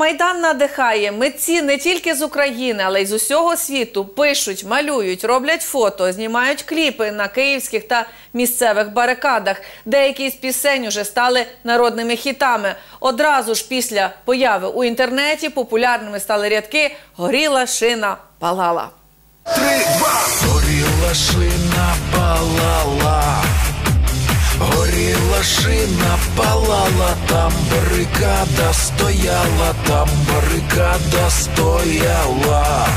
Майдан надихає. Митці не тільки з України, але й з усього світу пишуть, малюють, роблять фото, знімають кліпи на київських та місцевих барикадах. Деякі з пісень уже стали народними хітами. Одразу ж після появи у інтернеті популярними стали рядки Горіла шина палала. Три, два, горіла шина палала, горіла шина палала, там барикада стояла, там барикада стояла.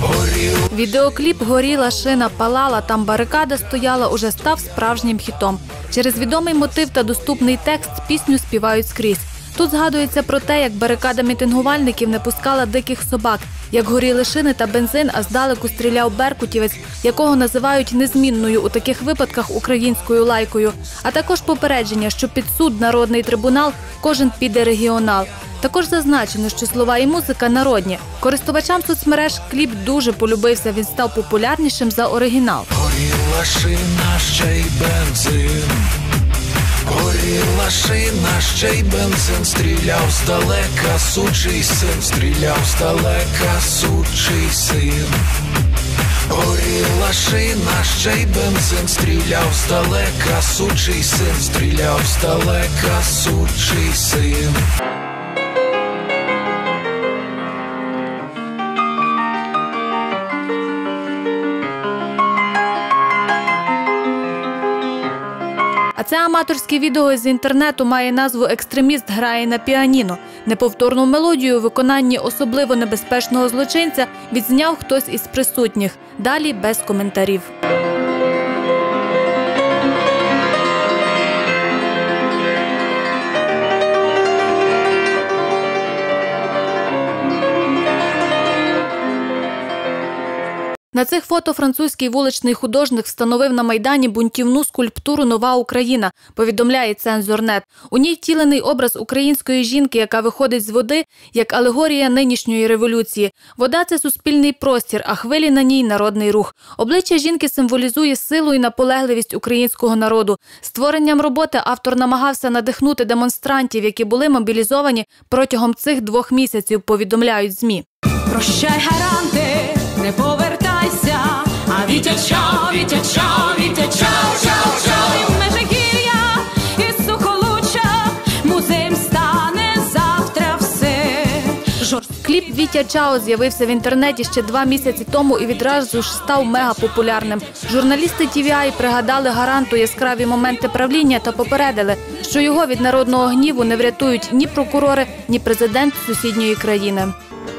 Горіла Відеокліп Горіла шина палала, там барикада стояла уже став справжнім хітом. Через відомий мотив та доступний текст пісню співають скрізь. Тут згадується про те, як барикада мітингувальників не пускала диких собак, як горіли шини та бензин, а здалеку стріляв беркутівець, якого називають незмінною у таких випадках українською лайкою. А також попередження, що під суд народний трибунал кожен піде регіонал. Також зазначено, що слова і музика народні. Користувачам соцмереж кліп дуже полюбився. Він став популярнішим за оригінал. горіла шина, ще й бензин. Горіла шина, ще й бензин, стріляв здалека, сучий син, стріляв здалека, сучий син. Горіла шина, ще й бензин, стріляв здалека, сучий син, стріляв здалека, сучий син. Це аматорське відео з інтернету має назву Екстреміст грає на піаніно. Неповторну мелодію у виконанні особливо небезпечного злочинця відзняв хтось із присутніх. Далі без коментарів. На цих фото французький вуличний художник встановив на майдані бунтівну скульптуру Нова Україна. Повідомляє цензорнет. У ній втілений образ української жінки, яка виходить з води, як алегорія нинішньої революції. Вода це суспільний простір, а хвилі на ній народний рух. Обличчя жінки символізує силу і наполегливість українського народу. Створенням роботи автор намагався надихнути демонстрантів, які були мобілізовані протягом цих двох місяців. Повідомляють змі. Прощай, гаранти, а вітя чао, вітя чао, вітя чао, чао, чао, Кліп Вітя Чао з'явився в інтернеті ще два місяці тому і відразу ж став мегапопулярним. Журналісти TVI пригадали гаранту яскраві моменти правління та попередили, що його від народного гніву не врятують ні прокурори, ні президент сусідньої країни.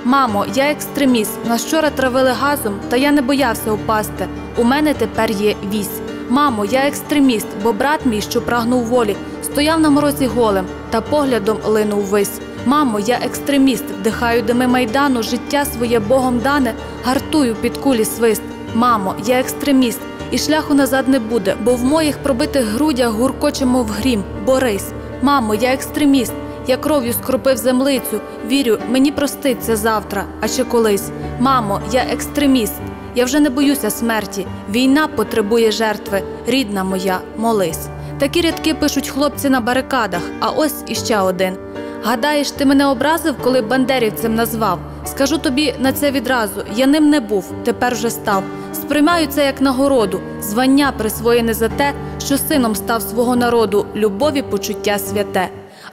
Мамо, я екстреміст. Нас вчора травили газом, та я не боявся упасти. У мене тепер є вісь. Мамо, я екстреміст, бо брат мій, що прагнув волі, стояв на морозі голим та поглядом линув вись. Мамо, я екстреміст, вдихаю дими майдану, життя своє Богом дане, гартую під кулі свист. Мамо, я екстреміст, і шляху назад не буде, бо в моїх пробитих грудях гуркоче, мов грім. Борись. Мамо, я екстреміст. Я кров'ю скропив землицю. Вірю, мені проститься завтра, а ще колись. Мамо, я екстреміст. Я вже не боюся смерті. Війна потребує жертви. Рідна моя, молись. Такі рядки пишуть хлопці на барикадах. А ось іще один. Гадаєш, ти мене образив, коли бандерівцем назвав? Скажу тобі на це відразу. Я ним не був, тепер вже став. Сприймаю це як нагороду, звання присвоєне за те, що сином став свого народу, любові почуття святе.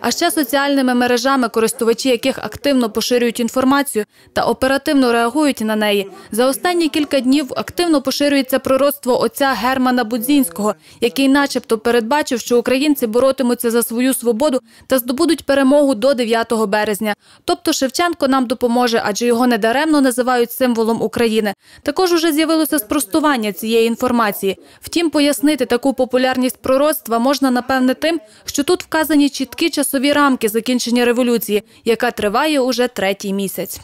А ще соціальними мережами, користувачі яких активно поширюють інформацію та оперативно реагують на неї. За останні кілька днів активно поширюється пророцтво отця Германа Будзінського, який, начебто, передбачив, що українці боротимуться за свою свободу та здобудуть перемогу до 9 березня. Тобто Шевченко нам допоможе, адже його недаремно називають символом України. Також уже з'явилося спростування цієї інформації. Втім, пояснити таку популярність пророцтва можна напевне тим, що тут вказані чіткі часові рамки закінчення революції, яка триває уже третій місяць.